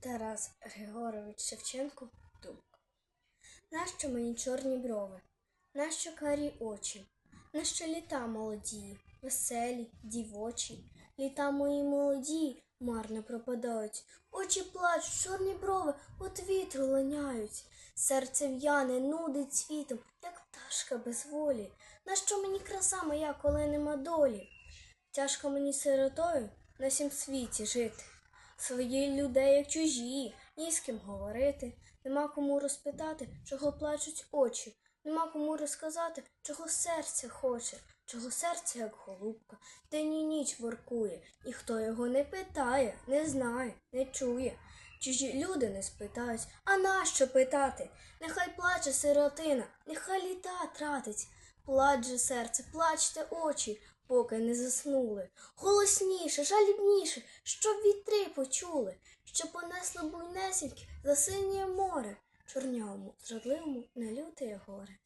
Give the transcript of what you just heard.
Тарас Григорович Шевченко Думка. Нащо мені чорні брови? Нащо карі очі? Нащо літа молоді, веселі, дівочі? Літа мої молоді марно пропадають. Очі плачуть, чорні брови от вітру линяють. Серце в'яне, нудить світом, як пташка без волі. Нащо мені краса моя, коли нема долі? Тяжко мені сиротою на сім світі жити. Свої людей, як чужі, ні з ким говорити. Нема кому розпитати, чого плачуть очі. Нема кому розказати, чого серце хоче, чого серце, як голубка, день і ніч воркує, і хто його не питає, не знає, не чує. Чужі люди не спитають, а нащо питати? Нехай плаче сиротина, нехай літа тратить. Плач же серце, плачте очі, поки не заснули. Голосніше, жалібніше, щоб вітри почули, що понесло буйнесеньке за синє море, чорньому, зрадливому, не люте горе.